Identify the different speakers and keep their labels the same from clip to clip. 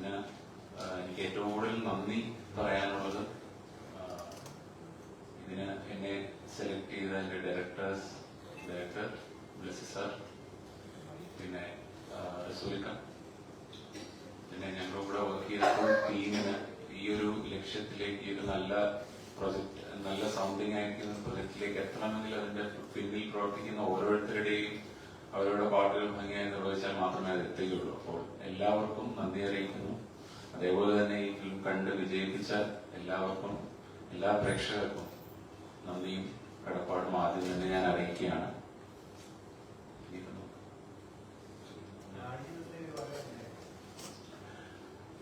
Speaker 1: ഇതിന് എനിക്ക് ഏറ്റവും കൂടുതൽ നന്ദി പറയാനുള്ളത്. ഇതിന് എന്നെ സെലക്ട് ചെയ്ത എന്റെ ഡയറക്ടേഴ്സ് ഡയറക്ടർ ബ്ലസ് സാർ പിന്നെ റസൂലിക്ക പിന്നെ ഞങ്ങളുടെ കൂടെ വർക്ക് ചെയ്തപ്പോൾ ടീമിന് ഈ ഒരു ലക്ഷ്യത്തിലേക്ക് ഒരു നല്ല പ്രൊജക്ട് നല്ല സൗണ്ടിങ് ആയിരിക്കുന്ന പ്രൊജക്റ്റിലേക്ക് എത്തണമെങ്കിൽ അതിന്റെ പിന്നിൽ പ്രവർത്തിക്കുന്ന ഓരോരുത്തരുടെയും അവരുടെ പാട്ടുകൾ ഭംഗിയായി നിർവഹിച്ചാൽ മാത്രമേ അത് എത്തുകയുള്ളൂ. അപ്പോൾ എല്ലാവർക്കും നന്ദി അറിയിക്കുന്നു. അതേപോലെ തന്നെ ഈ ഫിലിം കണ്ട് വിജയിപ്പിച്ച എല്ലാവർക്കും എല്ലാ പ്രേക്ഷകർക്കും നന്ദിയും കടപ്പാടും ആദ്യം തന്നെ ഞാൻ അറിയിക്കുകയാണ്.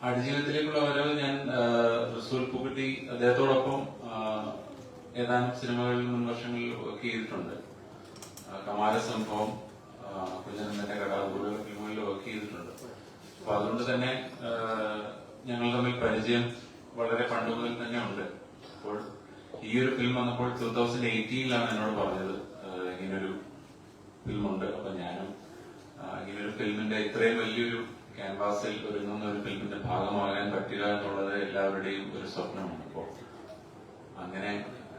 Speaker 1: ആടുജീവിതത്തിലേക്കുള്ള വരവ് ഞാൻ റസൂൽ പൂക്കുട്ടി അദ്ദേഹത്തോടൊപ്പം ഏതാനും സിനിമകളിൽ മുൻവർഷങ്ങളിൽ വർക്ക് ചെയ്തിട്ടുണ്ട്. കമാല സംഭവം കുഞ്ഞനന്ദന്റെ തന്നെ അതുപോലുള്ള ഫിലിമുകളിൽ വർക്ക് ചെയ്തിട്ടുണ്ട്. അപ്പൊ അതുകൊണ്ട് തന്നെ ഞങ്ങൾ തമ്മിൽ പരിചയം വളരെ പണ്ട് മുതൽ തന്നെ ഉണ്ട് അപ്പോൾ ഈ ഒരു ഫിലിം വന്നപ്പോൾ ടൂ തൗസൻഡ് എയ്റ്റീനിലാണ് എന്നോട് പറഞ്ഞത്. ഇങ്ങനൊരു ഫിലിമുണ്ട് അപ്പൊ ഞാനും ഇങ്ങനൊരു ഫിലിമിന്റെ ഇത്രയും വലിയൊരു ക്യാൻവാസിൽ ഒരുങ്ങുന്ന ഒരു ഫിലിമിന്റെ ഭാഗമാകാൻ പറ്റുക എന്നുള്ളത് എല്ലാവരുടെയും ഒരു സ്വപ്നമാണ് അപ്പോൾ അങ്ങനെ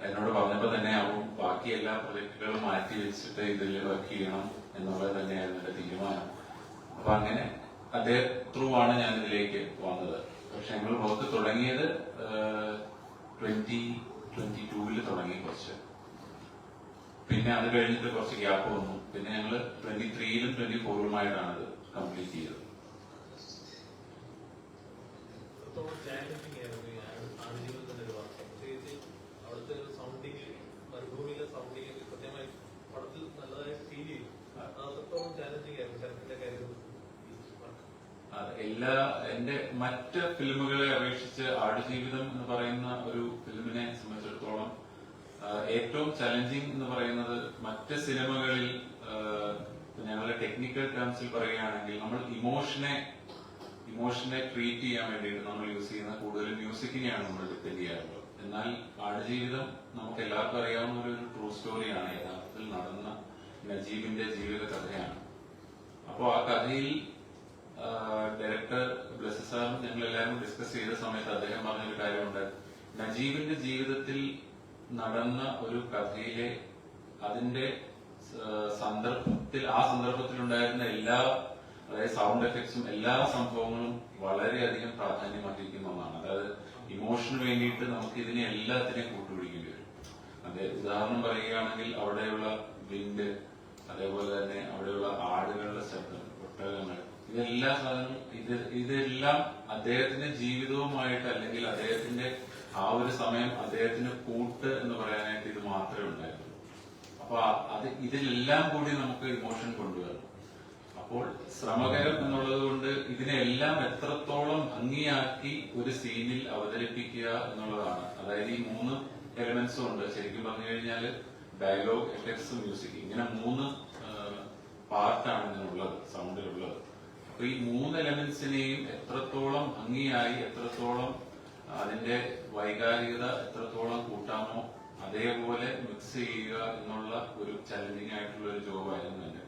Speaker 1: എന്നോട് പറഞ്ഞപ്പോ തന്നെ ആവും ബാക്കി എല്ലാ പ്രൊജക്ടുകളും മാറ്റി വെച്ചിട്ട് ഇതിൽ വർക്ക് ചെയ്യണം. എന്നുള്ളത് തന്നെയായിരുന്നു എന്റെ തീരുമാനം. അപ്പൊ അങ്ങനെ അദ്ദേഹം ത്രൂ ആണ് ഞാൻ ഇതിലേക്ക് വന്നത്. പക്ഷെ ഞങ്ങൾ വർക്ക് തുടങ്ങിയത് ട്വന്റി ട്വന്റി ടൂവിൽ തുടങ്ങി കുറച്ച്. പിന്നെ അത് കഴിഞ്ഞിട്ട് കുറച്ച് ഗ്യാപ്പ് വന്നു. പിന്നെ ഞങ്ങൾ ട്വന്റി ത്രീയിലും ട്വന്റി ഫോറിലുമായിട്ടാണ് ഇത് കംപ്ലീറ്റ് ചെയ്തത്
Speaker 2: എത്രത്തോളം ചാലഞ്ചിങ് ആയിരുന്നു ഈ ആട്- ആടുജീവിതത്തിന്റെ ഒരു വർക്ക് പ്രത്യേകിച്ച് അവിടുത്തെ ഒരു സൗണ്ടിങ് മരുഭൂമിയിലെ സൗണ്ടിങ് കൃത്യമായി പടത്തിൽ നല്ലതായിട്ട് ഫീൽ ചെയ്യും അത് അത്രത്തോളം ചാലഞ്ചിങ് ആയിരുന്നു ശരത്തിന്റെ കാര്യത്തിൽ ഈ വർക്ക്
Speaker 1: അത് എല്ലാ എന്റെ മറ്റ് ഫിലിമുകളെ അപേക്ഷിച്ച് ആടുജീവിതം എന്ന് പറയുന്ന ഒരു ഫിലിമിനെ സംബന്ധിച്ചിടത്തോളം ഏറ്റവും ചലഞ്ചിങ് എന്ന് പറയുന്നത് മറ്റ് സിനിമകളിൽ ഞങ്ങളുടെ ടെക്നിക്കൽ ടേംസിൽ പറയുകയാണെങ്കിൽ നമ്മൾ ഇമോഷനെ ഇമോഷനെ ട്രീറ്റ് ചെയ്യാൻ വേണ്ടിയിട്ട് നമ്മൾ യൂസ് ചെയ്യുന്ന കൂടുതലും മ്യൂസിക്കിനെയാണ് നമ്മൾ ഡിപ്പെൻഡ് ചെയ്യാറുള്ളത്. എന്നാൽ ആടുജീവിതം നമുക്ക് എല്ലാവർക്കും അറിയാവുന്ന ഒരു ട്രൂ സ്റ്റോറിയാണ് യഥാർത്ഥത്തിൽ നടന്ന നജീബിന്റെ ജീവിത കഥയാണ് അപ്പോ ആ കഥയിൽ ഡയറക്ടർ ബ്ലസ് സാറും ഞങ്ങൾ എല്ലാവരും ഡിസ്കസ് ചെയ്ത സമയത്ത് അദ്ദേഹം പറഞ്ഞൊരു കാര്യമുണ്ട്. നജീബിന്റെ ജീവിതത്തിൽ നടന്ന ഒരു കഥയിലെ അതിന്റെ സന്ദർഭത്തിൽ ആ സന്ദർഭത്തിൽ ഉണ്ടായിരുന്ന എല്ലാ അതായത് സൗണ്ട് എഫക്ട്സും എല്ലാ സംഭവങ്ങളും വളരെയധികം പ്രാധാന്യം അർഹിക്കുന്ന ഒന്നാണ്. അതായത് ഇമോഷന് വേണ്ടിയിട്ട് നമുക്ക് ഇതിനെ എല്ലാത്തിനെയും കൂട്ടുപിടിക്കേണ്ടി വരും. അതെ ഉദാഹരണം പറയുകയാണെങ്കിൽ അവിടെയുള്ള വിൻഡ് അതേപോലെ തന്നെ അവിടെയുള്ള ആടുകളുടെ ശബ്ദം ഒട്ടകങ്ങൾ ഇതെല്ലാ സാധനവും ഇത് ഇതെല്ലാം അദ്ദേഹത്തിന്റെ ജീവിതവുമായിട്ട് അല്ലെങ്കിൽ അദ്ദേഹത്തിന്റെ ആ ഒരു സമയം അദ്ദേഹത്തിന്റെ കൂട്ട് എന്ന് പറയാനായിട്ട് ഇത് മാത്രമേ ഉണ്ടായിരുന്നുള്ളൂ അപ്പൊ അത് ഇതിലെല്ലാം കൂടി നമുക്ക് ഇമോഷൻ കൊണ്ടുവരണം. അപ്പോൾ ശ്രമകരം എന്നുള്ളത് കൊണ്ട് ഇതിനെല്ലാം എത്രത്തോളം ഭംഗിയാക്കി ഒരു സീനിൽ അവതരിപ്പിക്കുക എന്നുള്ളതാണ്. അതായത് ഈ മൂന്ന് എലമെന്റ്സും ഉണ്ട് ശരിക്കും പറഞ്ഞു കഴിഞ്ഞാൽ ഡയലോഗ് എഫക്ട്സ് മ്യൂസിക് ഇങ്ങനെ മൂന്ന് പാർട്ടാണ് ഇതിനുള്ളത് സൗണ്ടിലുള്ളത് അപ്പൊ ഈ മൂന്ന് എലമെന്റ്സിനെയും എത്രത്തോളം ഭംഗിയായി എത്രത്തോളം അതിന്റെ വൈകാരികത എത്രത്തോളം കൂട്ടാമോ അതേപോലെ മിക്സ് ചെയ്യുക എന്നുള്ള ഒരു ചലഞ്ചിങ് ആയിട്ടുള്ള ഒരു ജോബായിരുന്നു എന്റെ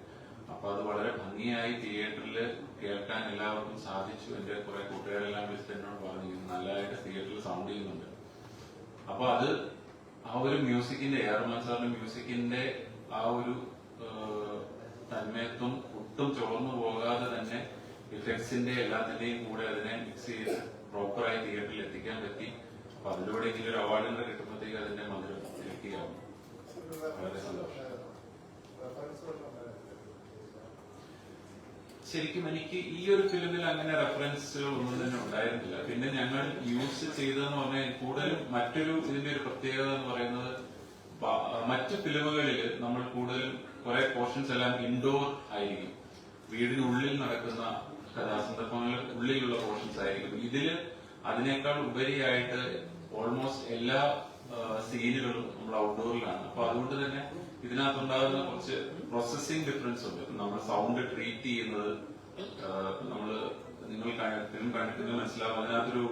Speaker 1: അപ്പൊ അത് വളരെ ഭംഗിയായി തിയേറ്ററിൽ കേൾക്കാൻ എല്ലാവർക്കും സാധിച്ചു. എന്റെ കുറെ കൂട്ടുകാരെല്ലാം വിളിച്ചിട്ട് എന്നോട് പറഞ്ഞു നല്ലതായിട്ട് തിയേറ്ററിൽ സൗണ്ട് ചെയ്യുന്നുണ്ട്. അപ്പൊ അത് ആ ഒരു മ്യൂസിക്കിന്റെ എ സാറിന്റെ മ്യൂസിക്കിന്റെ ആ ഒരു തന്മയത്വം ഒട്ടും ചോർന്നു പോകാതെ തന്നെ ഇഫക്ട്സിന്റെ എല്ലാത്തിന്റെയും കൂടെ അതിനെ മിക്സ് ചെയ്ത് പ്രോപ്പറായി തിയേറ്ററിൽ എത്തിക്കാൻ പറ്റി. അപ്പൊ അതിലൂടെ ഇങ്ങനെ ഒരു അവാർഡ് കൂടെ കിട്ടുമ്പോഴത്തേക്ക് അതിന്റെ മധുരം ഇരട്ടിയാവും. വളരെ സന്തോഷം. ശരിക്കും എനിക്ക് ഈ ഒരു ഫിലിമിൽ അങ്ങനെ റെഫറൻസുകൾ ഒന്നും തന്നെ ഉണ്ടായിരുന്നില്ല. പിന്നെ ഞങ്ങൾ യൂസ് ചെയ്തതെന്ന് പറഞ്ഞാൽ കൂടുതലും മറ്റൊരു ഇതിന്റെ ഒരു പ്രത്യേകത എന്ന് പറയുന്നത് മറ്റു ഫിലിമുകളിൽ നമ്മൾ കൂടുതലും കുറെ പോർഷൻസ് എല്ലാം ഇൻഡോർ ആയിരിക്കും. വീടിനുള്ളിൽ നടക്കുന്ന കഥാസന്ദർഭങ്ങളിൽ ഉള്ളിലുള്ള പോർഷൻസ് ആയിരിക്കും. ഇതിൽ അതിനേക്കാൾ ഉപരിയായിട്ട് ഓൾമോസ്റ്റ് എല്ലാ സീനുകളും നമ്മൾ ഔട്ട്ഡോറിലാണ് അപ്പൊ അതുകൊണ്ട് തന്നെ ഇതിനകത്തുണ്ടാകുന്ന കുറച്ച് പ്രോസസ്സിംഗ് ഡിഫറൻസ് ഉണ്ട്. നമ്മൾ സൗണ്ട് ട്രീറ്റ് ചെയ്യുന്നത് നമ്മൾ നിങ്ങൾ ഫിലിം കണ്ടിട്ട് മനസ്സിലാവും. അതിനകത്തൊരു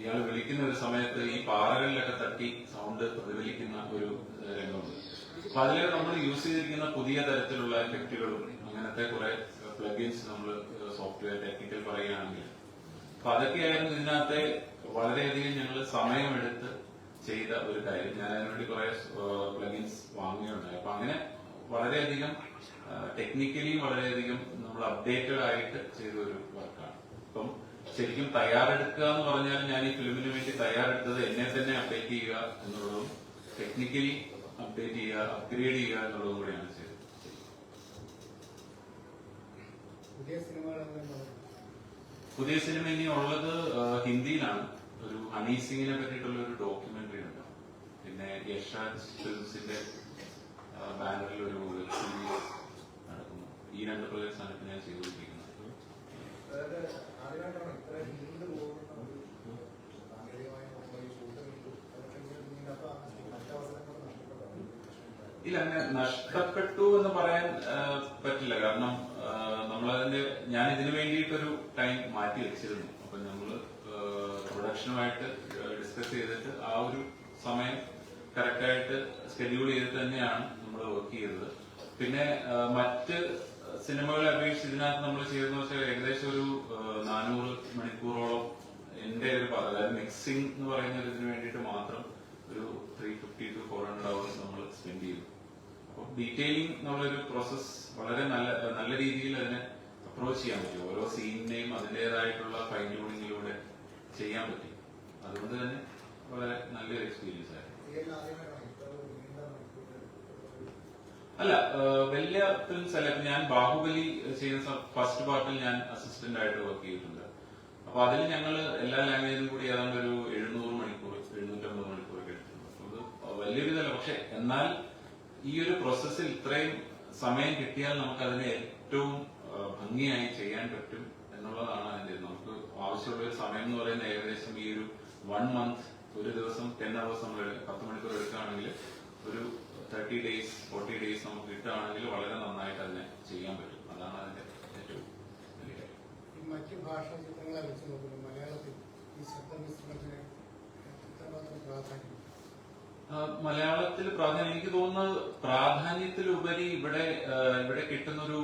Speaker 1: ഇയാൾ വിളിക്കുന്ന ഒരു സമയത്ത് ഈ പാറകളിലൊക്കെ തട്ടി സൗണ്ട് പ്രതിഫലിക്കുന്ന ഒരു രംഗമുണ്ട്. അപ്പൊ അതിൽ നമ്മൾ യൂസ് ചെയ്തിരിക്കുന്ന പുതിയ തരത്തിലുള്ള എഫക്റ്റുകളും അങ്ങനത്തെ കുറെ പ്ലഗിൻസ് നമ്മൾ സോഫ്റ്റ്വെയർ ടെക്നിക്കൽ പറയുകയാണെങ്കിൽ. അപ്പൊ അതൊക്കെയായിരുന്നു ഇതിനകത്തെ വളരെയധികം ഞങ്ങൾ സമയമെടുത്ത് ചെയ്ത ഒരു കാര്യം. ഞാൻ അതിനുവേണ്ടി കുറെ പ്ലഗിൻസ് വാങ്ങുകയുണ്ടായി. അപ്പൊ അങ്ങനെ വളരെയധികം ടെക്നിക്കലി വളരെയധികം നമ്മൾ അപ്ഡേറ്റഡ് ആയിട്ട് ചെയ്ത ഒരു വർക്കാണ്. അപ്പം ശരിക്കും തയ്യാറെടുക്കുക എന്ന് പറഞ്ഞാൽ ഞാൻ ഈ ഫിലിമിന് വേണ്ടി തയ്യാറെടുത്തത് എന്നെ തന്നെ അപ്ഡേറ്റ് ചെയ്യുക എന്നുള്ളതും ടെക്നിക്കലി അപ്ഡേറ്റ് ചെയ്യുക അപ്ഗ്രേഡ് ചെയ്യുക എന്നുള്ളതും കൂടിയാണ് ചെയ്തത്
Speaker 3: പുതിയ
Speaker 1: സിനിമ ഇനി ഉള്ളത് ഹിന്ദിയിലാണ്. ഒരു ഹണി സിംഗിനെ പറ്റിയിട്ടുള്ള ഒരു ഡോക്യുമെന്ററി ഉണ്ട്. പിന്നെ യശാജ് ഫിലിംസിന്റെ ബാനറിൽ ഒരു വെബ് സീരീസ് നടക്കുന്നു. ഈ രണ്ട് പ്രൊജക്ട്സ് ആണ് ഞാൻ ചെയ്തുകൊണ്ടിരിക്കുന്നത്. ഇല്ല അങ്ങനെ നഷ്ടപ്പെട്ടു എന്ന് പറയാൻ പറ്റില്ല. കാരണം നമ്മളതിന്റെ ഞാൻ ഇതിനു വേണ്ടിയിട്ടൊരു ടൈം മാറ്റി വെച്ചിരുന്നു. അപ്പൊ നമ്മൾ പ്രൊഡക്ഷനുമായിട്ട് ഡിസ്കസ് ചെയ്തിട്ട് ആ ഒരു സമയം കറക്റ്റായിട്ട് ഷെഡ്യൂൾ ചെയ്തിട്ട് തന്നെയാണ് നമ്മൾ വർക്ക് ചെയ്തത്. പിന്നെ മറ്റ് സിനിമകളെ അപേക്ഷിച്ച് ഇതിനകത്ത് നമ്മൾ ചെയ്തെന്ന് വെച്ചാൽ ഏകദേശം ഒരു നാനൂറ് മണിക്കൂറോളം എന്റെ ഒരു പ- അതായത് മിക്സിംഗ് എന്ന് പറയുന്ന ഒരു ഇതിന് വേണ്ടിയിട്ട് മാത്രം ഒരു three fifty to four hundred hours നമ്മൾ സ്പെൻഡ് ചെയ്തു. അപ്പോൾ ഡീറ്റെയിലിംഗ് എന്നുള്ളൊരു പ്രോസസ് വളരെ നല്ല നല്ല രീതിയിൽ അതിനെ അപ്രോച്ച് ചെയ്യാൻ പറ്റും. ഓരോ സീനിനെയും അതിന്റെതായിട്ടുള്ള ഫൈൻ ട്യൂണിങ്ങിലൂടെ ചെയ്യാൻ പറ്റും. അതുകൊണ്ട് തന്നെ വളരെ നല്ലൊരു എക്സ്പീരിയൻസ് ആയിരുന്നു. അല്ല വലിയ ഫിലിംസ് അല്ല ഞാൻ ബാഹുബലി ചെയ്യുന്ന ഫസ്റ്റ് പാർട്ടിൽ ഞാൻ അസിസ്റ്റന്റ് ആയിട്ട് വർക്ക് ചെയ്തിട്ടുണ്ട്. അപ്പൊ അതിൽ ഞങ്ങൾ എല്ലാ ലാംഗ്വേജിലും കൂടി ഏതാണ്ട് ഒരു എഴുന്നൂറ് മണിക്കൂർ എഴുന്നൂറ്റമ്പത് മണിക്കൂറൊക്കെ എടുത്തിട്ടുണ്ട്. അത് വലിയൊരു ഇതല്ല പക്ഷെ എന്നാൽ ഈ ഒരു പ്രോസസ്സിൽ ഇത്രയും സമയം കിട്ടിയാൽ നമുക്ക് അതിനെ ഏറ്റവും ഭംഗിയായി ചെയ്യാൻ പറ്റും എന്നുള്ളതാണ് അതിന്റെ നമുക്ക് ആവശ്യമുള്ള ഒരു സമയം എന്ന് പറയുന്നത് ഏകദേശം ഈ ഒരു വൺ മന്ത് ഒരു ദിവസം ടെൻ അവേഴ്സ് നമ്മൾ പത്ത് മണിക്കൂർ എടുക്കുകയാണെങ്കിൽ ഒരു തേർട്ടി ഡേയ്സ് ഫോർട്ടി ഡേയ്സ് നമുക്ക് കിട്ടുകയാണെങ്കിൽ വളരെ നന്നായിട്ട് അതിനെ ചെയ്യാൻ പറ്റും. അതാണ് അതിന്റെ ഏറ്റവും വലിയ
Speaker 3: മറ്റു ഭാഷാ ചിത്രങ്ങളെ വെച്ച് മലയാളത്തിൽ ഈ ശബ്ദമിശ്രണത്തിന് എത്രമാത്രം പ്രാധാന്യം?
Speaker 1: മലയാളത്തിൽ പ്രാധാന്യം എനിക്ക് തോന്നുന്നത് പ്രാധാന്യത്തിലുപരി ഇവിടെ ഇവിടെ കിട്ടുന്നൊരു ഒരു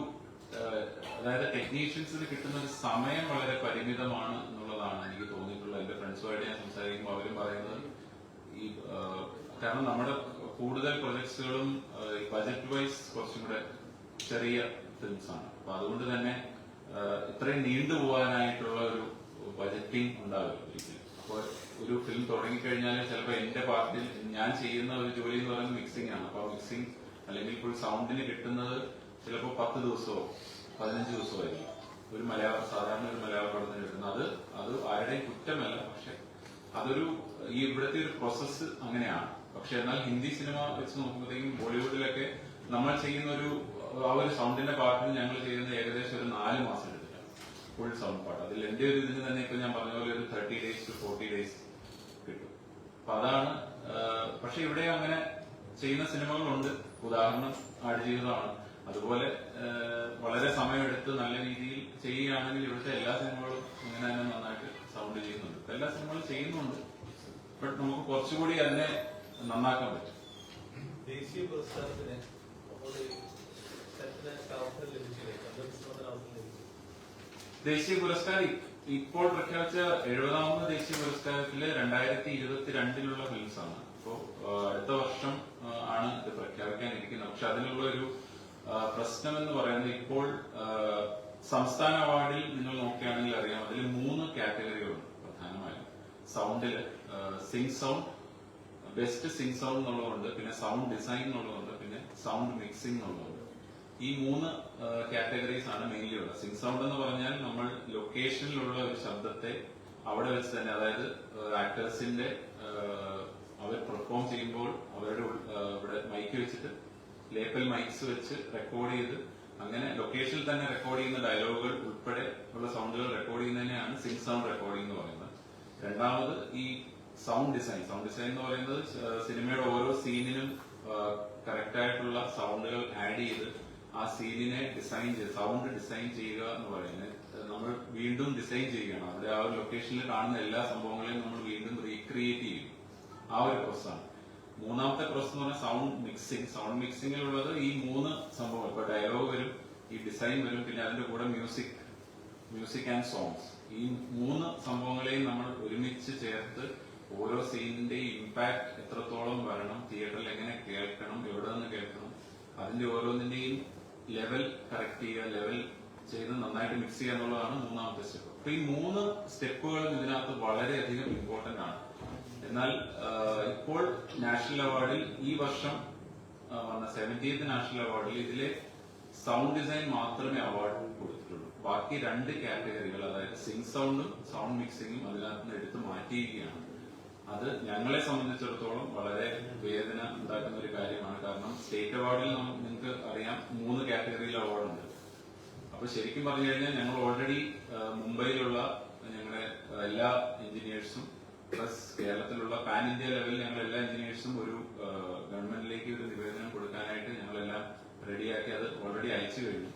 Speaker 1: അതായത് ടെക്നീഷ്യൻസിന് കിട്ടുന്ന ഒരു സമയം വളരെ പരിമിതമാണ് എന്നുള്ളതാണ് എനിക്ക് തോന്നിയിട്ടുള്ളത്. എന്റെ ഫ്രണ്ട്സുമായിട്ട് ഞാൻ സംസാരിക്കുമ്പോൾ അവരും പറയുന്നത് ഈ കാരണം നമ്മുടെ കൂടുതൽ പ്രൊജക്ട്സുകളും ബജറ്റ് വൈസ് കുറച്ചും കൂടെ ചെറിയ ഫിലിംസ് ആണ്. അപ്പൊ അതുകൊണ്ട് തന്നെ ഇത്രയും നീണ്ടുപോകാനായിട്ടുള്ള ഒരു ബജറ്റിംഗ് ഉണ്ടാവില്ല അപ്പോൾ ഒരു ഫിലിം തുടങ്ങിക്കഴിഞ്ഞാൽ ചിലപ്പോൾ എന്റെ പാർട്ടിൽ ഞാൻ ചെയ്യുന്ന ഒരു ജോലി എന്ന് പറയുന്നത് മിക്സിംഗ് ആണ്. അപ്പൊ മിക്സിംഗ് അല്ലെങ്കിൽ ഫുൾ സൗണ്ടിന് കിട്ടുന്നത് ചിലപ്പോൾ പത്ത് ദിവസമോ പതിനഞ്ച് ദിവസമോ ആയിരിക്കും. ഒരു മലയാള സാധാരണ ഒരു മലയാള പടത്തിന് കിട്ടുന്നത്. അത് അത് ആരുടെയും കുറ്റമല്ല പക്ഷെ അതൊരു ഈ ഇവിടുത്തെ ഒരു പ്രോസസ്സ് അങ്ങനെയാണ്. പക്ഷെ എന്നാൽ ഹിന്ദി സിനിമ വെച്ച് നോക്കുമ്പോഴത്തേക്കും ബോളിവുഡിലൊക്കെ നമ്മൾ ചെയ്യുന്ന ഒരു ആ ഒരു സൗണ്ടിന്റെ പാട്ടിന് ഞങ്ങൾ ചെയ്യുന്ന ഏകദേശം ഒരു നാല് മാസം ഫുൾ സൗണ്ട് പാട്ട് അതിൽ എന്റെ ഒരു ഇതിന് തന്നെ ഇപ്പൊ ഞാൻ പറഞ്ഞ പോലെ ഒരു thirty days to forty days കിട്ടും. അപ്പൊ അതാണ് പക്ഷെ ഇവിടെ അങ്ങനെ ചെയ്യുന്ന സിനിമകളുണ്ട്. ഉദാഹരണം ആടുജീവിതമാണ്. അതുപോലെ വളരെ സമയമെടുത്ത് നല്ല രീതിയിൽ ചെയ്യുകയാണെങ്കിൽ ഇവിടുത്തെ എല്ലാ സിനിമകളും ഇങ്ങനെ തന്നെ നന്നായിട്ട് സൗണ്ട് ചെയ്യുന്നുണ്ട്. എല്ലാ സിനിമകളും ചെയ്യുന്നുണ്ട്. ബട്ട് നമുക്ക് കുറച്ചുകൂടി അതിനെ നന്നാക്കാൻ പറ്റും.
Speaker 2: ദേശീയ പുരസ്കാരത്തിന് നമ്മുടെ
Speaker 1: ദേശീയ പുരസ്കാരം ഇപ്പോൾ പ്രഖ്യാപിച്ച എഴുപതാമത് ദേശീയ പുരസ്കാരത്തിൽ രണ്ടായിരത്തി ഇരുപത്തിരണ്ടിലുള്ള ഫിലിംസ് ആണ് അപ്പോ അടുത്ത വർഷം ആണ് ഇത് പ്രഖ്യാപിക്കാനിരിക്കുന്നത്. പക്ഷെ അതിനുള്ള ഒരു പ്രശ്നം എന്ന് പറയുന്നത് ഇപ്പോൾ സംസ്ഥാന അവാർഡിൽ നിങ്ങൾ നോക്കുകയാണെങ്കിൽ അറിയാം അതിൽ മൂന്ന് കാറ്റഗറികളുണ്ട് പ്രധാനമായും. സൗണ്ടിൽ sync sound best sync sound എന്നുള്ളതുണ്ട് പിന്നെ സൗണ്ട് ഡിസൈൻ എന്നുള്ളതുണ്ട് പിന്നെ സൗണ്ട് മിക്സിംഗ് എന്നുള്ളതുണ്ട് ഈ മൂന്ന് കാറ്റഗറീസ് ആണ് മെയിൻലി ഉള്ളത്. സിംഗ് സൗണ്ട് എന്ന് പറഞ്ഞാൽ നമ്മൾ ലൊക്കേഷനിലുള്ള ഒരു ശബ്ദത്തെ അവിടെ വെച്ച് തന്നെ അതായത് ആക്ടേഴ്സിന്റെ അവർ പെർഫോം ചെയ്യുമ്പോൾ അവരുടെ ഇവിടെ മൈക്ക് വെച്ചിട്ട് ലേപ്പൽ മൈക്സ് വെച്ച് റെക്കോർഡ് ചെയ്ത് അങ്ങനെ ലൊക്കേഷനിൽ തന്നെ റെക്കോർഡ് ചെയ്യുന്ന ഡയലോഗുകൾ ഉൾപ്പെടെ ഉള്ള സൗണ്ടുകൾ റെക്കോർഡ് ചെയ്യുന്നതിനെയാണ് സിംഗ് സൗണ്ട് റെക്കോർഡിംഗ് എന്ന് പറയുന്നത്. രണ്ടാമത് ഈ സൗണ്ട് ഡിസൈൻ സൗണ്ട് ഡിസൈൻ എന്ന് പറയുന്നത് സിനിമയുടെ ഓരോ സീനിനും കറക്റ്റ് ആയിട്ടുള്ള സൗണ്ടുകൾ ആഡ് ചെയ്ത് ആ സീനിനെ ഡിസൈൻ ചെയ്ത് സൗണ്ട് ഡിസൈൻ ചെയ്യുക എന്ന് പറയുന്നത് നമ്മൾ വീണ്ടും ഡിസൈൻ ചെയ്യുകയാണ്. അവിടെ ആ ഒരു ലൊക്കേഷനിൽ കാണുന്ന എല്ലാ സംഭവങ്ങളെയും നമ്മൾ വീണ്ടും റീക്രിയേറ്റ് ചെയ്യും. ആ ഒരു പ്രോസസ്സാണ് മൂന്നാമത്തെ പ്രോസസ് എന്ന് പറഞ്ഞാൽ സൗണ്ട് മിക്സിംഗ് സൗണ്ട് മിക്സിംഗിലുള്ളത് ഈ മൂന്ന് സംഭവങ്ങൾ. ഇപ്പൊ ഡയലോഗ് വരും ഈ ഡിസൈൻ വരും പിന്നെ അതിന്റെ കൂടെ മ്യൂസിക് മ്യൂസിക് ആൻഡ് സോങ്സ് ഈ മൂന്ന് സംഭവങ്ങളെയും നമ്മൾ ഒരുമിച്ച് ചേർത്ത് ഓരോ സീനിന്റെ ഇമ്പാക്ട് എത്രത്തോളം വരണം തിയേറ്ററിൽ എങ്ങനെ കേൾക്കണം എവിടെ നിന്ന് കേൾക്കണം അതിന്റെ ഓരോന്നിന്റെയും ലെവൽ കറക്റ്റ് ചെയ്യുക ലെവൽ ചെയ്ത് നന്നായിട്ട് മിക്സ് ചെയ്യുക എന്നുള്ളതാണ് മൂന്നാമത്തെ സ്റ്റെപ്പ് അപ്പൊ ഈ മൂന്ന് സ്റ്റെപ്പുകളും ഇതിനകത്ത് വളരെയധികം ഇമ്പോർട്ടന്റ് ആണ്. എന്നാൽ ഇപ്പോൾ നാഷണൽ അവാർഡിൽ ഈ വർഷം വന്ന സെവന്റീത്ത് നാഷണൽ അവാർഡിൽ ഇതിലെ സൗണ്ട് ഡിസൈൻ മാത്രമേ അവാർഡ് കൊടുത്തിട്ടുള്ളൂ. ബാക്കി രണ്ട് കാറ്റഗറികൾ അതായത് സിംഗ് സൗണ്ടും സൗണ്ട് മിക്സിംഗും അതിനകത്ത് നിന്ന് എടുത്തു മാറ്റിയിരിക്കുകയാണ്. അത് ഞങ്ങളെ സംബന്ധിച്ചിടത്തോളം വളരെ വേദന ഉണ്ടാക്കുന്ന ഒരു കാര്യമാണ്. കാരണം സ്റ്റേറ്റ് അവാർഡിൽ നിങ്ങൾക്ക് അറിയാം മൂന്ന് കാറ്റഗറിയിൽ അവാർഡുണ്ട്. അപ്പൊ ശരിക്കും പറഞ്ഞു കഴിഞ്ഞാൽ ഞങ്ങൾ ഓൾറെഡി മുംബൈയിലുള്ള ഞങ്ങളുടെ എല്ലാ എഞ്ചിനീയേഴ്സും പ്ലസ് കേരളത്തിലുള്ള പാൻ ഇന്ത്യ ലെവലിൽ ഞങ്ങൾ എല്ലാ എഞ്ചിനീയേഴ്സും ഒരു ഗവൺമെന്റിലേക്ക് ഒരു നിവേദനം കൊടുക്കാനായിട്ട് ഞങ്ങളെല്ലാം റെഡിയാക്കി അത് ഓൾറെഡി അയച്ചു കഴിഞ്ഞു.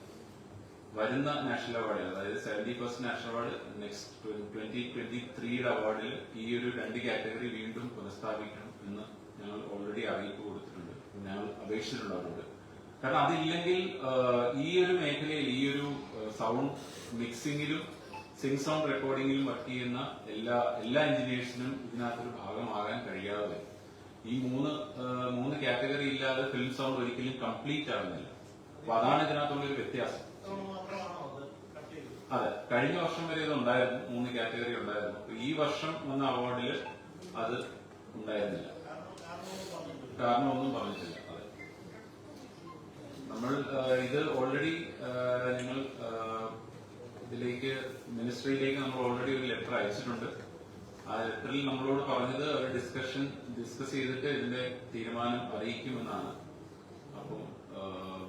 Speaker 1: വരുന്ന നാഷണൽ അവാർഡ് അതായത് seventy first national award next twenty twenty ത്രീയുടെ അവാർഡിൽ ഈ ഒരു രണ്ട് കാറ്റഗറി വീണ്ടും പുനഃസ്ഥാപിക്കണം എന്ന് ഞങ്ങൾ ഓൾറെഡി അറിയിപ്പ് കൊടുത്തിട്ടുണ്ട്. ഞങ്ങൾ അപേക്ഷിച്ചിട്ടുണ്ട് അവരോട് കാരണം അതില്ലെങ്കിൽ ഈ ഒരു മേഖലയിൽ ഈ ഒരു സൗണ്ട് മിക്സിംഗിലും സിംഗ് സൗണ്ട് റെക്കോർഡിംഗിലും വർക്ക് ചെയ്യുന്ന എല്ലാ എല്ലാ എഞ്ചിനീയേഴ്സിനും ഇതിനകത്തൊരു ഭാഗമാകാൻ കഴിയാതെ. ഈ മൂന്ന് മൂന്ന് കാറ്റഗറി ഇല്ലാതെ ഫിലിം സൗണ്ട് ഒരിക്കലും കംപ്ലീറ്റ് ആകുന്നില്ല അപ്പൊ അതാണ് ഇതിനകത്തുള്ള ഒരു വ്യത്യാസം
Speaker 3: മാത്രമാണോ അത് കട്ട് ചെയ്തത്
Speaker 1: അതെ കഴിഞ്ഞ വർഷം വരെ ഇത് ഉണ്ടായിരുന്നു മൂന്ന് കാറ്റഗറി ഉണ്ടായിരുന്നു. അപ്പൊ ഈ വർഷം വന്ന അവാർഡിൽ അത് ഉണ്ടായിരുന്നില്ല.
Speaker 3: കാരണം കാരണമൊന്നും പറഞ്ഞിട്ടില്ല.
Speaker 1: അതെ. നമ്മൾ ഇത് ഓൾറെഡി നിങ്ങൾ ഇതിലേക്ക് മിനിസ്ട്രിയിലേക്ക് നമ്മൾ ഓൾറെഡി ഒരു ലെറ്റർ അയച്ചിട്ടുണ്ട്. ആ ലെറ്ററിൽ നമ്മളോട് പറഞ്ഞത് ഒരു ഡിസ്കഷൻ ഡിസ്കസ് ചെയ്തിട്ട് ഇതിന്റെ തീരുമാനം അറിയിക്കുമെന്നാണ്. അപ്പോൾ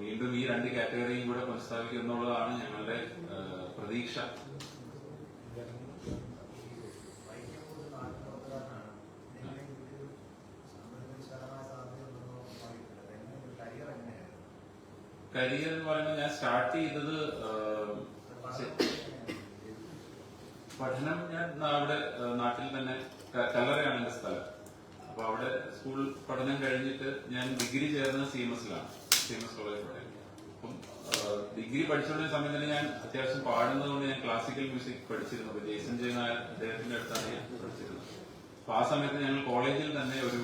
Speaker 1: വീണ്ടും ഈ രണ്ട് കാറ്റഗറിയും കൂടെ പുനഃസ്ഥാപിക്കും ഞങ്ങളുടെ പ്രതീക്ഷ.
Speaker 3: കരിയർ
Speaker 1: എന്ന് പറയുമ്പോൾ ഞാൻ സ്റ്റാർട്ട് ചെയ്തത് പഠനം ഞാൻ അവിടെ നാട്ടിൽ തന്നെ കല്ലറയാണ് എന്റെ സ്ഥലം. അപ്പൊ അവിടെ സ്കൂൾ പഠനം കഴിഞ്ഞിട്ട് ഞാൻ ഡിഗ്രി ചേർന്ന സി എം എസിലാണ് സി എം എസ് കോളേജ് ആ, ഡിഗ്രി പഠിച്ചുകൊണ്ടിരുന്ന സമയത്ത് ഞാൻ അത്യാവശ്യം പാടുന്നത് കൊണ്ട് ഞാൻ ക്ലാസിക്കൽ മ്യൂസിക് പഠിച്ചിരുന്നു. അപ്പൊ ജയ്സൻ ജയ നായർ അദ്ദേഹത്തിന്റെ അടുത്താണ് ഞാൻ പഠിച്ചിരുന്നത്. അപ്പൊ ആ സമയത്ത് ഞങ്ങൾ കോളേജിൽ തന്നെ ഒരു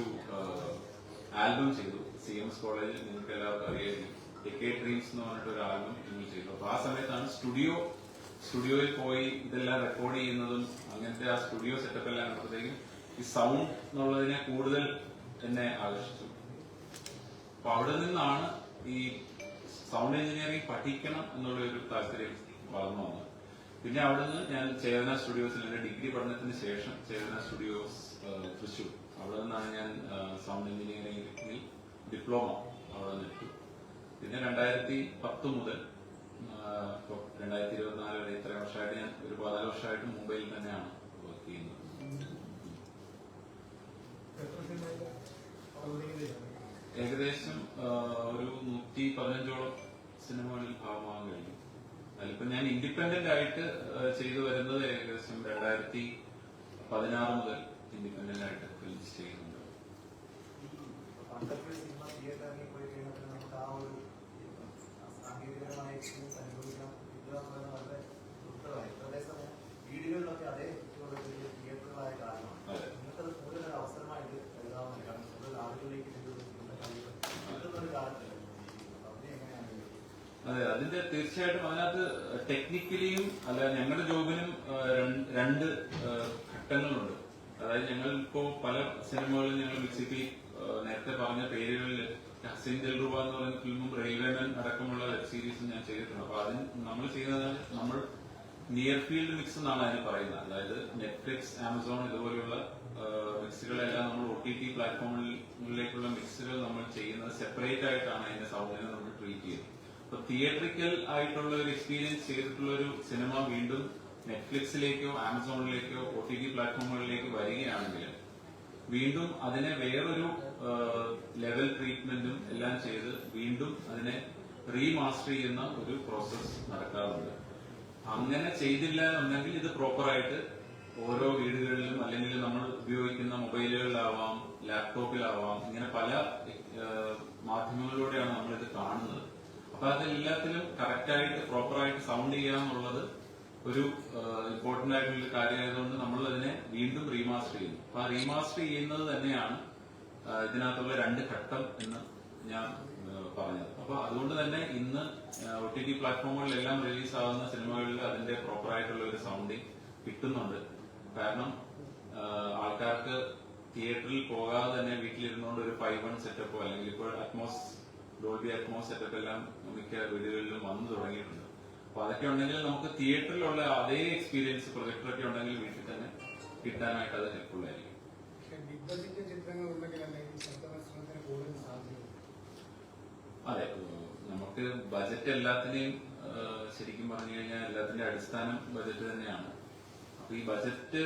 Speaker 1: ആൽബം ചെയ്തു. സി എം എസ് കോളേജിൽ നിങ്ങൾക്ക് എല്ലാവർക്കും അറിയായിരിക്കും ടിക്കേ ഡ്രീംസ് എന്ന് പറഞ്ഞിട്ട് ഒരു ആൽബം ഞങ്ങൾ ചെയ്തു. അപ്പൊ ആ സമയത്താണ് സ്റ്റുഡിയോ സ്റ്റുഡിയോയിൽ പോയി ഇതെല്ലാം റെക്കോർഡ് ചെയ്യുന്നതും അങ്ങനത്തെ ആ സ്റ്റുഡിയോ സെറ്റപ്പ് എല്ലാം കണ്ടപ്പോഴത്തേക്കും ഈ സൗണ്ട് എന്നുള്ളതിനെ കൂടുതൽ എന്നെ ആകർഷിച്ചു. അപ്പൊ അവിടെ നിന്നാണ് ഈ സൗണ്ട് എഞ്ചിനീയറിംഗ് പഠിക്കണം എന്നുള്ള ഒരു താല്പര്യം വളർന്നു വന്നത് പിന്നെ അവിടുന്ന് ഞാൻ ചേതന സ്റ്റുഡിയോസിൽ എന്റെ ഡിഗ്രി പഠനത്തിന് ശേഷം ചേതന സ്റ്റുഡിയോസ് തൃശൂർ അവിടെ നിന്നാണ് ഞാൻ സൗണ്ട് എഞ്ചിനീയറിംഗിൽ ഡിപ്ലോമ അവിടെ നിന്ന് എടുത്തു പിന്നെ രണ്ടായിരത്തി പത്ത് മുതൽ രണ്ടായിരത്തി ഇരുപത്തിനാല് വരെ ഇത്ര വർഷമായിട്ട് ഞാൻ ഒരു പതിനാല് വർഷമായിട്ട് മുംബൈയിൽ തന്നെയാണ് വർക്ക് ചെയ്യുന്നത്. ഏകദേശം ഒരു നൂറ്റി പതിനഞ്ചോളം സിനിമകളിൽ ഭാഗമാകാൻ കഴിഞ്ഞു. അതിലിപ്പോ ഞാൻ ഇൻഡിപെൻഡന്റ് ആയിട്ട് ചെയ്തു വരുന്നത് ഏകദേശം രണ്ടായിരത്തി പതിനാറ് മുതൽ ഇൻഡിപെൻഡന്റ് ആയിട്ട് ഫിലിംസ് ചെയ്യുന്നുണ്ട്.
Speaker 3: സാങ്കേതികമായ തിയേറ്ററുകളായ കാരണമാണ്
Speaker 1: അതെ.
Speaker 3: നിങ്ങൾക്കത് കൂടുതൽ ഒരു അവസരമായിട്ട് കരുതാവുന്ന കാരണം കൂടുതൽ ആളുകളിലേക്ക് ഇത് സിനിമ കഴിയുക കിട്ടുന്നൊരു കാലത്തല്ലേ അതിനെ എങ്ങനെയാണ് ഇത്?
Speaker 1: അതെ അതിന്റെ തീർച്ചയായിട്ടും അതിനകത്ത് ടെക്നിക്കലിയും അല്ല ഞങ്ങളുടെ ജോബിനും രണ്ട് ഘട്ടങ്ങളുണ്ട്. അതായത് ഞങ്ങൾ ഇപ്പോ പല സിനിമകളിലും ഞങ്ങൾ ബിസിപ്പി നേരത്തെ പറഞ്ഞ പേരുകളിൽ ഹസീൻ ദിൽറുബ എന്ന് പറയുന്ന ഫിലിമും റെയിൽവേമൻ അടക്കമുള്ള വെബ് സീരീസും ഞാൻ ചെയ്തിട്ടുണ്ട്. അപ്പൊ അതിന് നമ്മൾ ചെയ്യുന്നത് നമ്മൾ നിയർ ഫീൽഡ് മിക്സ് എന്നാണ് അതിന് പറയുന്നത്. അതായത് നെറ്റ്ഫ്ലിക്സ് ആമസോൺ ഇതുപോലെയുള്ള മിക്സുകളെല്ലാം നമ്മൾ ഒ ടി ടി പ്ലാറ്റ്ഫോമുകളിലേക്കുള്ള മിക്സുകൾ നമ്മൾ ചെയ്യുന്നത് സെപ്പറേറ്റ് ആയിട്ടാണ് അതിന്റെ സൗകര്യം നമ്മൾ ട്രീറ്റ് ചെയ്യുന്നത്. അപ്പൊ തിയേറ്ററിക്കൽ ആയിട്ടുള്ള ഒരു എക്സ്പീരിയൻസ് ചെയ്തിട്ടുള്ള ഒരു സിനിമ വീണ്ടും നെറ്റ്ഫ്ലിക്സിലേക്കോ ആമസോണിലേക്കോ ഒ ടി ടി പ്ലാറ്റ്ഫോമുകളിലേക്ക് വരികയാണെങ്കിൽ വീണ്ടും അതിനെ വേറൊരു ലെവൽ ട്രീറ്റ്മെന്റും എല്ലാം ചെയ്ത് വീണ്ടും അതിനെ റീമാസ്റ്റർ ചെയ്യുന്ന ഒരു പ്രോസസ് നടക്കാറുണ്ട്. അങ്ങനെ ചെയ്തില്ല എന്നുണ്ടെങ്കിൽ ഇത് പ്രോപ്പറായിട്ട് ഓരോ വീടുകളിലും അല്ലെങ്കിൽ നമ്മൾ ഉപയോഗിക്കുന്ന മൊബൈലുകളിലാവാം ലാപ്ടോപ്പിലാവാം ഇങ്ങനെ പല മാധ്യമങ്ങളിലൂടെയാണ് നമ്മളിത് കാണുന്നത്. അപ്പൊ അതെല്ലാത്തിലും കറക്റ്റായിട്ട് പ്രോപ്പറായിട്ട് സൗണ്ട് ചെയ്യാന്നുള്ളത് ഒരു ഇമ്പോർട്ടന്റ് ആയിട്ടുള്ള കാര്യമായതുകൊണ്ട് നമ്മൾ അതിനെ വീണ്ടും റീമാസ്റ്റർ ചെയ്യുന്നു. അപ്പൊ ആ റീമാസ്റ്റർ ചെയ്യുന്നത് തന്നെയാണ് ഇതിനകത്തുള്ള രണ്ട് ഘട്ടം എന്ന് ഞാൻ പറഞ്ഞത്. അപ്പൊ അതുകൊണ്ട് തന്നെ ഇന്ന് ഒ ടി ടി പ്ലാറ്റ്ഫോമുകളിലെല്ലാം റിലീസ് ആവുന്ന സിനിമകളിൽ അതിന്റെ പ്രോപ്പറായിട്ടുള്ള ഒരു സൗണ്ടിങ് കിട്ടുന്നുണ്ട്. കാരണം ആൾക്കാർക്ക് തിയേറ്ററിൽ പോകാതെ തന്നെ വീട്ടിലിരുന്നുകൊണ്ട് ഒരു ഫൈവ് വൺ സെറ്റപ്പോ അല്ലെങ്കിൽ ഇപ്പോൾ അറ്റ്മോസ് ഡോൾബി അറ്റ്മോസ് സെറ്റപ്പ് എല്ലാം മിക്ക വീടുകളിലും വന്നു തുടങ്ങിയിട്ടുണ്ട്. അപ്പൊ അതൊക്കെ ഉണ്ടെങ്കിൽ നമുക്ക് തിയേറ്ററിലുള്ള അതേ എക്സ്പീരിയൻസ് പ്രൊജക്ടറൊക്കെ ഉണ്ടെങ്കിൽ വീട്ടിൽ തന്നെ കിട്ടാനായിട്ട് അത് ഹെൽപ്ഫുൾ ആയിരിക്കും. അതെ. നമുക്ക് ബജറ്റ് എല്ലാത്തിനെയും ശരിക്കും പറഞ്ഞു കഴിഞ്ഞാൽ എല്ലാത്തിന്റെ അടിസ്ഥാനം ബജറ്റ് തന്നെയാണ്. അപ്പൊ ഈ ബജറ്റ്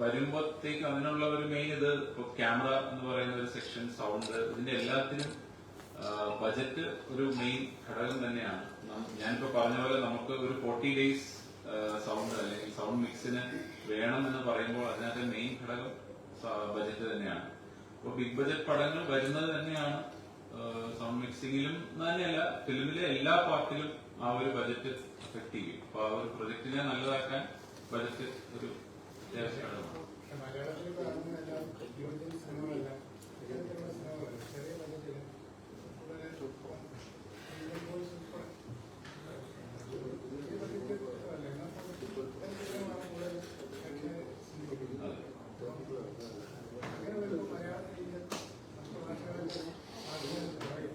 Speaker 1: വരുമ്പോഴത്തേക്ക് അതിനുള്ള ഒരു മെയിൻ ഇത് ഇപ്പൊ ക്യാമറ എന്ന് പറയുന്ന ഒരു സെക്ഷൻ സൗണ്ട് ഇതിന്റെ എല്ലാത്തിനും ബജറ്റ് ഒരു മെയിൻ ഘടകം തന്നെയാണ്. ഞാനിപ്പോ പറഞ്ഞ പോലെ നമുക്ക് ഒരു ഫോർട്ടി ഡേയ്സ് സൗണ്ട് അല്ലെങ്കിൽ സൗണ്ട് മിക്സിന് വേണം എന്ന് പറയുമ്പോൾ അതിനകത്ത് മെയിൻ ഘടകം ബജറ്റ് തന്നെയാണ്. അപ്പൊ ബിഗ് ബജറ്റ് പടങ്ങൾ വരുന്നത് തന്നെയാണ്. സൗണ്ട് മിക്സിംഗിലും തന്നെയല്ല ഫിലിമിലെ എല്ലാ പാർട്ടിലും ആ ഒരു ബജറ്റ് അഫക്ട് ചെയ്യും. അപ്പൊ ആ ഒരു പ്രൊജക്ടിനെ നല്ലതാക്കാൻ ബജറ്റ് ഒരു അത്യാവശ്യ ഘടകമാണ്
Speaker 4: പക്ഷെ മലയാളത്തിൽ കാണുന്നതെല്ലാം യുവജന സിനിമകളെല്ലാം ഇത്തരത്തിലുള്ള സിനിമകൾ ചെറിയ ബഡ്ജറ്റിൽ വളരെ ഇന്ത്യൻ ബോയ്സ് ഉൾപ്പെടെ ചെറിയ ബഡ്ജറ്റ് അല്ല എന്നാൽ ഇത്തരം സിനിമകളാണ് കൂടുതൽ പ്രേക്ഷകരെ സ്വീകരിക്കുന്നത്.
Speaker 1: അതെ
Speaker 4: അങ്ങനെ വരുമ്പോൾ മലയാളത്തിൽ മറ്റു ഭാഷകളിൽ ആഗ്രഹം കുറയും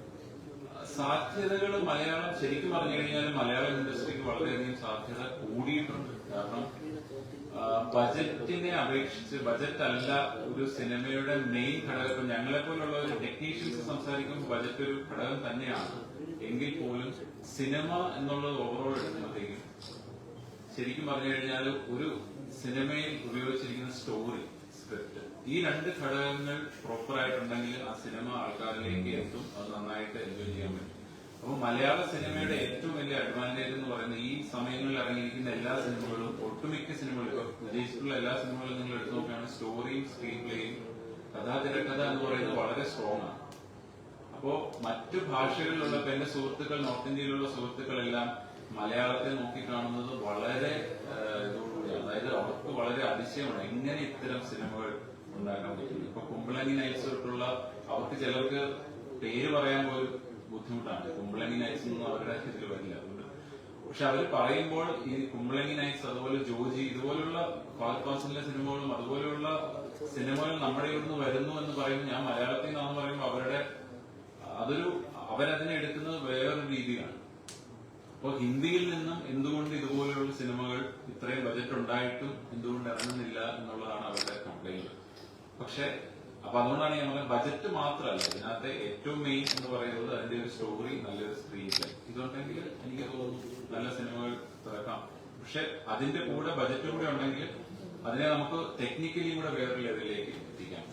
Speaker 1: സാധ്യതകൾ മലയാളം ശരിക്കും പറഞ്ഞു കഴിഞ്ഞാൽ മലയാളം ഇൻഡസ്ട്രിക്ക് വളരെയധികം സാധ്യത കൂടിയിട്ടുണ്ട്. കാരണം ബജറ്റിനെ അപേക്ഷിച്ച് ബജറ്റ് അല്ല ഒരു സിനിമയുടെ മെയിൻ ഘടകം ഞങ്ങളെ പോലുള്ള ഒരു ടെക്നീഷ്യൻസ് സംസാരിക്കുമ്പോൾ ബജറ്റ് ഒരു ഘടകം തന്നെയാണ്. എങ്കിൽ പോലും സിനിമ എന്നുള്ളത് ഓവറോൾ എടുക്കുമ്പോഴത്തേക്കും ശരിക്കും പറഞ്ഞു കഴിഞ്ഞാൽ ഒരു സിനിമയിൽ ഉപയോഗിച്ചിരിക്കുന്ന സ്റ്റോറി സ്ക്രിപ്റ്റ് ഈ രണ്ട് ഘടകങ്ങൾ പ്രോപ്പർ ആയിട്ടുണ്ടെങ്കിൽ ആ സിനിമ ആൾക്കാരിലേക്ക് എത്തും. അത് നന്നായിട്ട് എൻജോയ് ചെയ്യാൻ പറ്റും. അപ്പൊ മലയാള സിനിമയുടെ ഏറ്റവും വലിയ അഡ്വാന്റേജ് എന്ന് പറയുന്നത് ഈ സമയങ്ങളിൽ ഇറങ്ങിയിരിക്കുന്ന എല്ലാ സിനിമകളും ഒട്ടുമിക്ക സിനിമകളും ഇപ്പൊ എല്ലാ സിനിമകളും നിങ്ങൾ എടുത്തു നോക്കുകയാണ് സ്റ്റോറിയും സ്ക്രീൻ പ്ലേയും കഥാതിരക്കഥ എന്ന് പറയുന്നത് വളരെ സ്ട്രോങ് ആണ്. അപ്പോ മറ്റു ഭാഷകളിലുള്ള എന്റെ സുഹൃത്തുക്കൾ നോർത്ത് ഇന്ത്യയിലുള്ള സുഹൃത്തുക്കളെല്ലാം മലയാളത്തെ നോക്കി കാണുന്നത് വളരെ ഇതോടുകൂടിയാണ്. അതായത് അവർക്ക് വളരെ അതിശയമാണ് എങ്ങനെ ഇത്തരം സിനിമകൾ ഉണ്ടാക്കാൻ പറ്റുന്നത് ഇപ്പൊ കുമ്പളങ്ങി അവർക്ക് ചിലർക്ക് പേര് പറയാൻ പോലും ബുദ്ധിമുട്ടാണ്. കുമ്പളങ്ങി നൈറ്റ്സ് ഒന്നും അവരുടെ ഇതിൽ വരില്ല. അതുകൊണ്ട് പക്ഷെ അവർ പറയുമ്പോൾ ഈ കുമ്പളങ്ങി നൈറ്റ്സ് അതുപോലെ ജോജി ഇതുപോലുള്ള ഫാസിലെ സിനിമകളും അതുപോലെയുള്ള സിനിമകൾ നമ്മുടെ ഇവിടുന്ന് വരുന്നു എന്ന് പറയുമ്പോൾ ഞാൻ മലയാളത്തിൽ നിന്നാന്ന് പറയുമ്പോൾ അവരുടെ അതൊരു അവരതിനെ എടുക്കുന്നത് വേറൊരു രീതിയാണ് അപ്പോൾ ഹിന്ദിയിൽ നിന്നും എന്തുകൊണ്ട് ഇതുപോലെയുള്ള സിനിമകൾ ഇത്രയും ബജറ്റ് ഉണ്ടായിട്ടും എന്തുകൊണ്ട് ഇറങ്ങുന്നില്ല എന്നുള്ളതാണ് അവരുടെ കംപ്ലൈന്റ് പക്ഷെ അപ്പൊ അതുകൊണ്ടാണ് ഞാൻ പറഞ്ഞത് ബജറ്റ് മാത്രമല്ല ഇതിനകത്തെ ഏറ്റവും മെയിൻ എന്ന് പറയുന്നത് അതിന്റെ ഒരു സ്റ്റോറി നല്ലൊരു സ്ക്രീൻ പ്ലേ ഇതുണ്ടെങ്കിൽ എനിക്ക് തോന്നുന്നു നല്ല സിനിമകൾ തുറക്കാം. പക്ഷെ അതിന്റെ കൂടെ ബജറ്റ് കൂടെ ഉണ്ടെങ്കിൽ അതിനെ നമുക്ക് ടെക്നിക്കലി കൂടെ വേറെ ലെവലിലേക്ക് എത്തിക്കാൻ